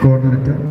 coordinator.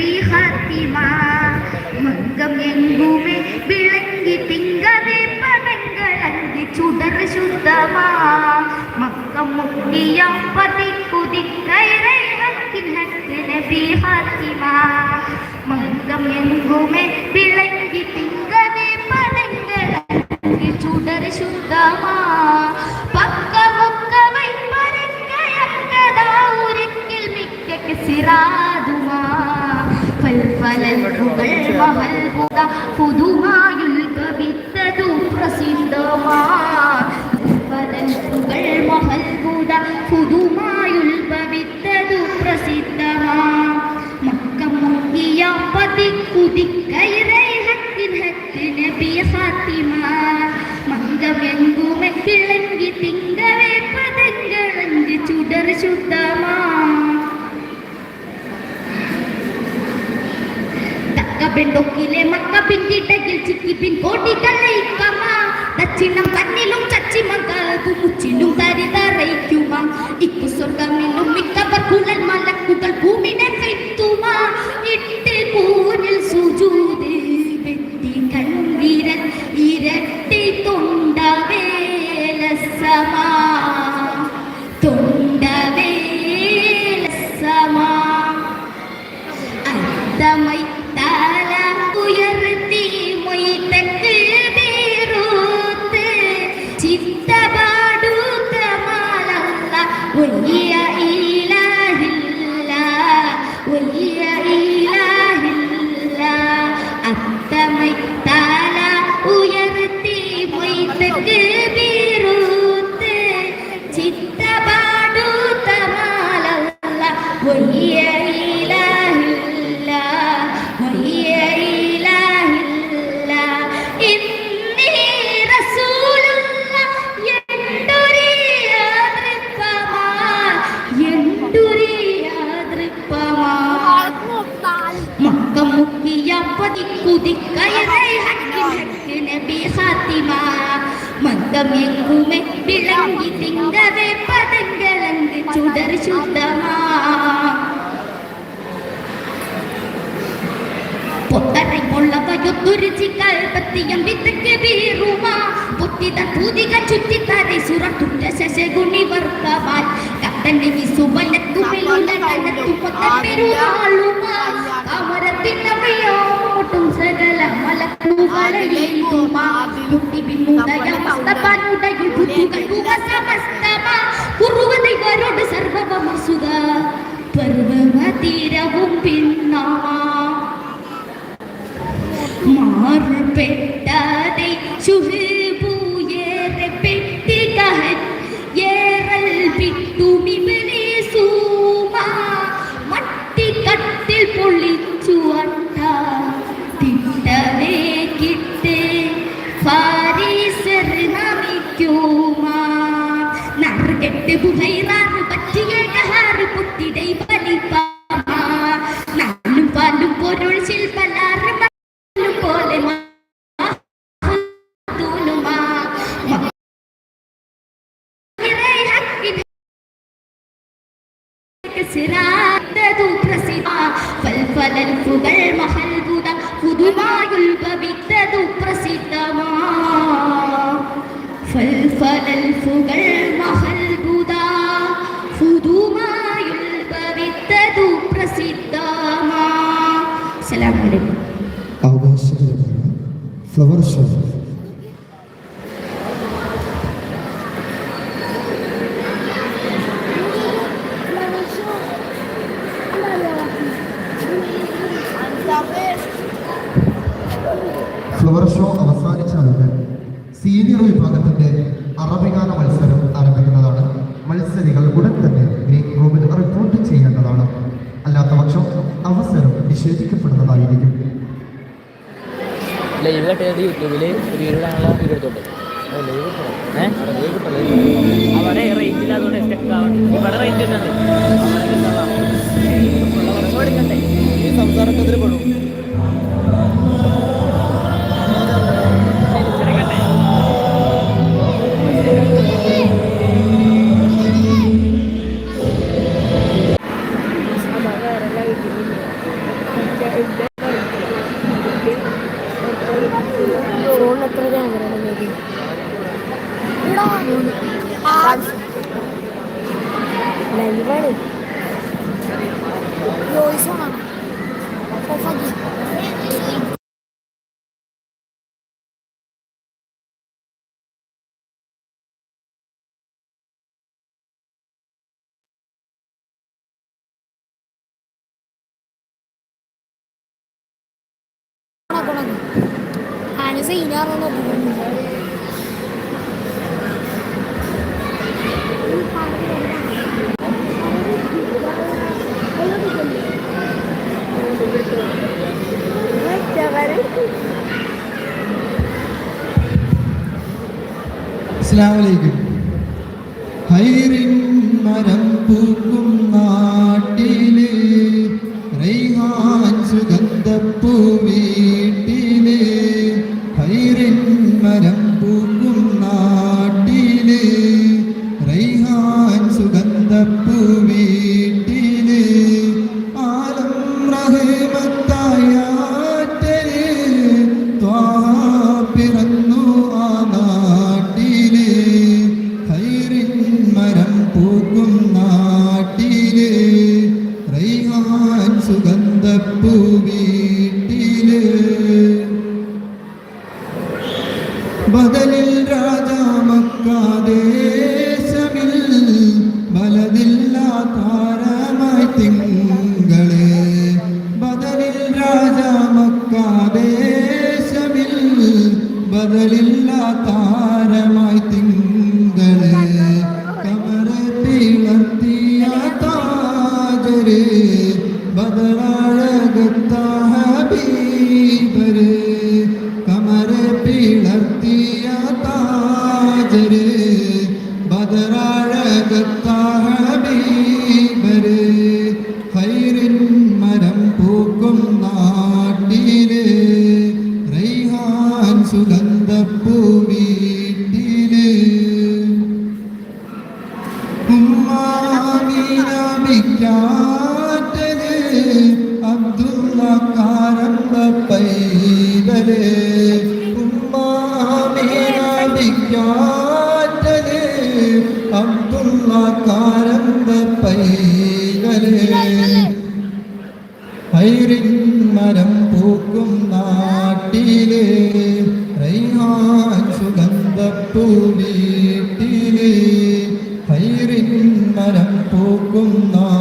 ഹക്കിന് B ഹത്തിമ മംഗം എങ്കുമേ വിളങ്ങി തിങ്കവേ പദങ്ങളങ്കി ചുടർ ശുദ്ധമാ. മക്കം മുക്കിയ പതി കുതിക്കയറേ ഹക്കിൻ ഹക്കിന് ബി ഹത്തിമ മംഗം എങ്കുമേ വിളങ്ങി തിങ്കവേ പദങ്ങളങ്കി ചുടർ ശുദ്ധമാ. പക്കമൊക്കവൈ പരങ്കയങ്കതാവുരിക്കിൽ മിക്കക്ക് ഫൽഫലൽപുകൾ മഹൽപുക പുതുമായുൽ പ്രസിദ്ധമാ പതി ഫാത്തിമ ചുടർ ശുദ്ധമാ തക്കബെണ്ടൊക്കിലെ മക്ക പിന്നിട്ടകിൽ ചിക്കി പിൻ കോടികളൈക്കമ ദക്ഷിണം തന്നിലും ചച്ചി മുച്ചിലും തരിതറയ്ക്കുമ. ഇക്കു എങ്കുമെ വിളങ്ങി തിങ്കവേ പദങ്ങളങ്ക് ചുടർ ശുദ്ധമാ. പൊത്തറൈ കൊള്ളവയൊത്തുരുചി കൽപ്പത്തിയം വിത്തക്ക് വീറുമാ. പൊത്തിത പൂതിക ചുറ്റിത്തറി സുറത്തുറ്റ ശശഗുണി വർത്തവാൻ കത്തന്റെ വിസുവലത്തുമിലുലകലത്തു പൊത്ത പെരുവാളുമാ കമരത്തിനവയോട്ടും സകല பருவமதிரவும் பின்னா. மாறுபெட்டாதை சுகு பூயேற பெட்டி கஹன் ஏறல் பிட்டுமிவு Alabre. Alba, Senhor. Denize iner ama bulunmuyor. അസ്ലാമലൈക്കും ഹൈറിൻ മരം പൂക്കും പിറന്നു. ബദരാഴകത്ത പൂക്കുന്ന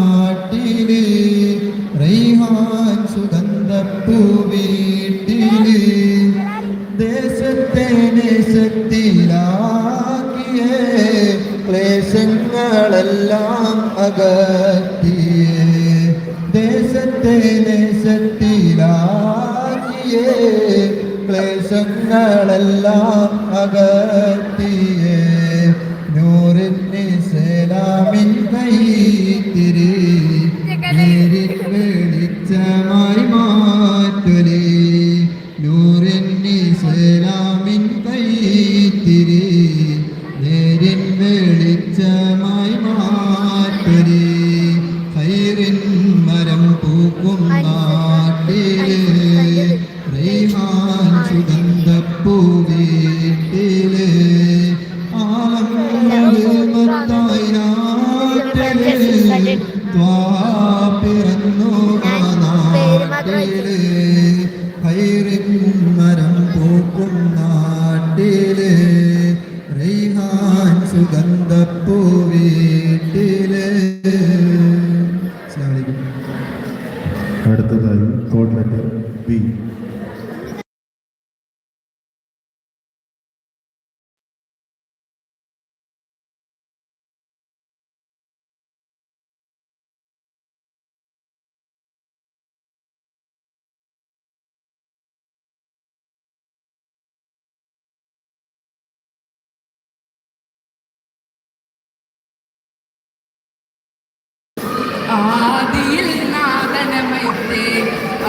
ആദിയിൽ നാദനമൈത്തേ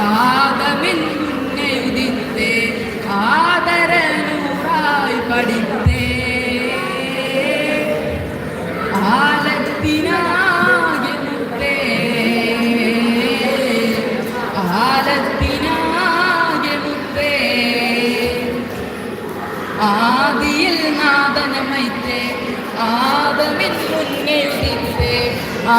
ആദമിൻ എഴുതിത്തേ ആദരനൂറായി പഠിത്തേ. ആലത്തിനാകത്തെ ആലത്തിനാകത്തെ ആദിയിൽ നാദനമൈത്തേ ആദമിൻ മുന്നെഴുതിത്തേ ആ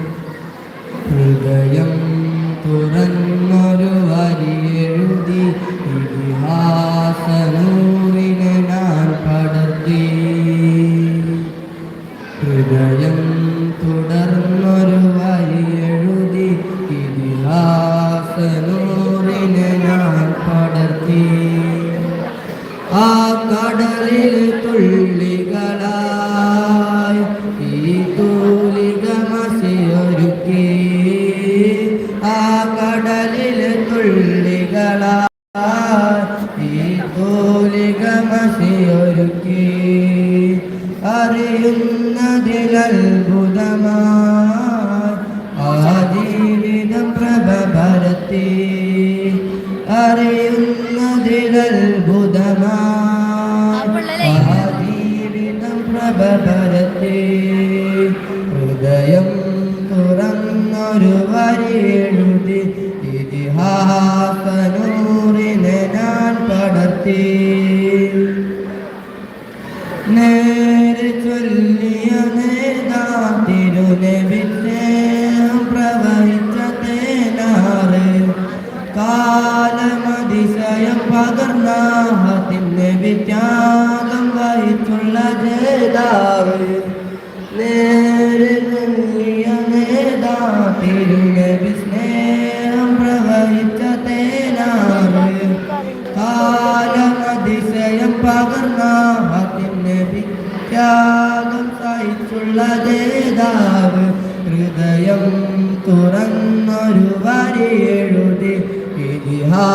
അറിയുന്നതിലത്ഭുതമായി ആ ജീവിതം പ്രഭ ഭരത്തി അറിയുന്നതിലത്ഭുതമായി നേരെ വലിയ നേതാ തിരുനബി സ്നേഹം പ്രവഹിച്ച തേനാണ്. കാലം അതിശയം പകർന്ന ഹത്തിൻ നബി ത്യാഗം സഹിച്ചുള്ള നേതാവ് ഹൃദയം തുറന്നൊരു വരി എഴുതി ഇതിഹാ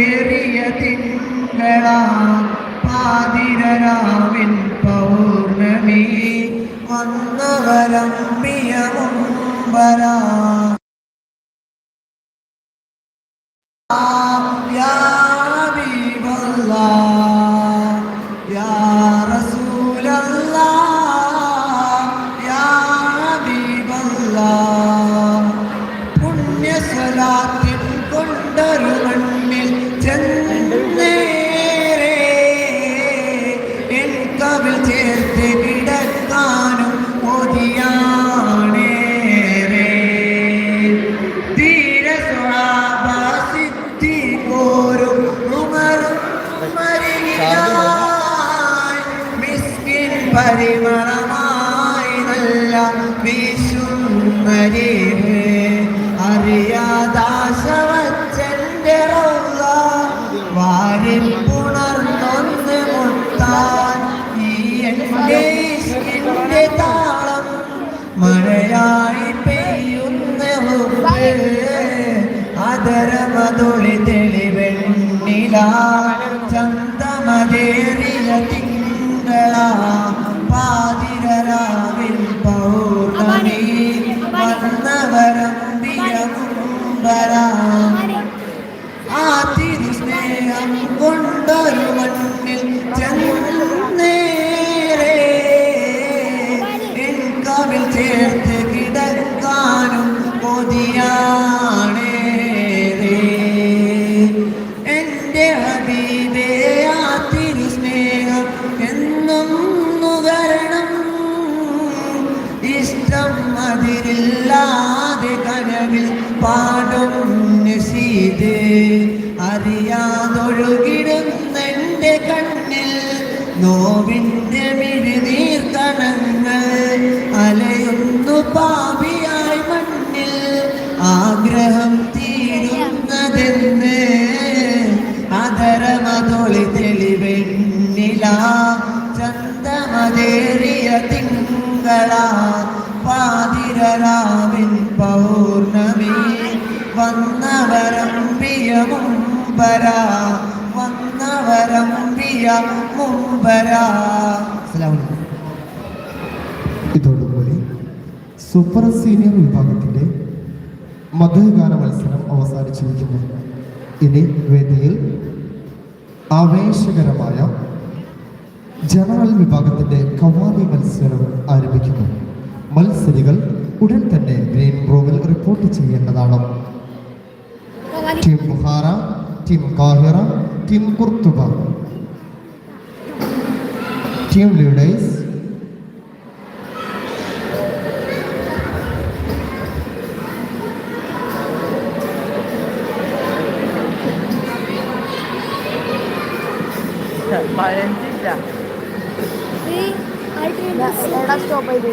ചന്തമതേറിയ തിങ്കള പാതിരരാവിൻ പൗർണമി. വന്നവരമ്പിയ മുമ്പരാ പരിമളമായി നല്ല വിശുന്നരിവ് അറിയാദാശവച്ചന്റെ റൗള വാരിപ്പുണർന്നൊന്ന് മുട്ടാൻ. ഈ എന്റെ ഇഷ്കിന്റെ താളം മഴയായി പെയ്യുന്ന അതരമതൊളി തെളിവെണ്ണില. ചന്തമതേറിയ തിങ്കളാ പാതിരരാവിൻ പൗർണമി. വന്നവരം വന്നവരമ്പിയ മുമ്പര വന്നവരമ്പിയ മുമ്പര. അസ്സലാമു അലൈക്കും. ഇതോടുകൂടി സൂപ്പർ സീനിയർ വിഭാഗത്തിന്റെ മധുഗാന മത്സരം അവസാനിച്ചിരിക്കുന്നു. ഇനി വേദിയിൽ ആവേശകരമായ ഉടൻ തന്നെ ഗ്രീൻ റൂമിൽ റിപ്പോർട്ട് ചെയ്യേണ്ടതാണ്. Team Buhara team Kahira team Qurtuba team leaders stop ചെയ്ത്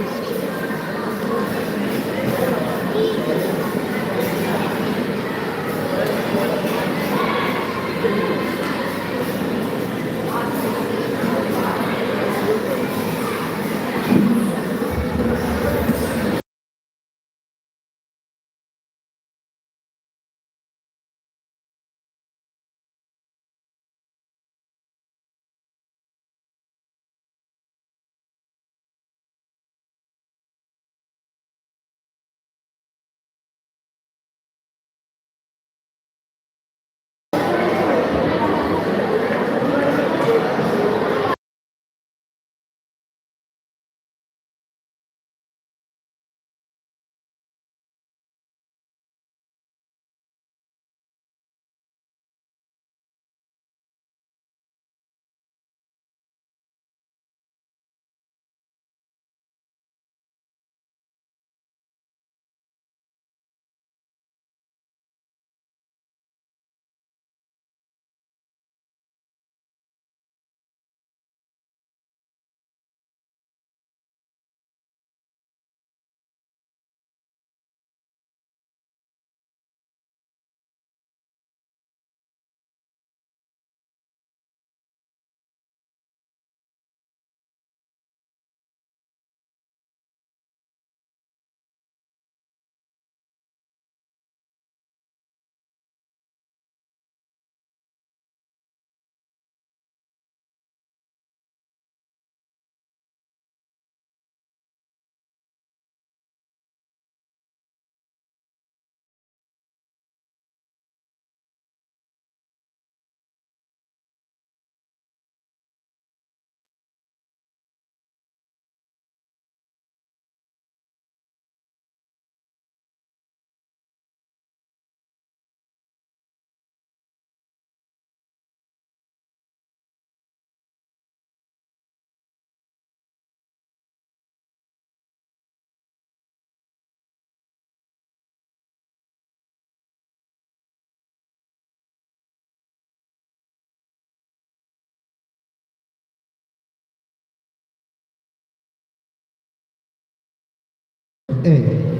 Evet.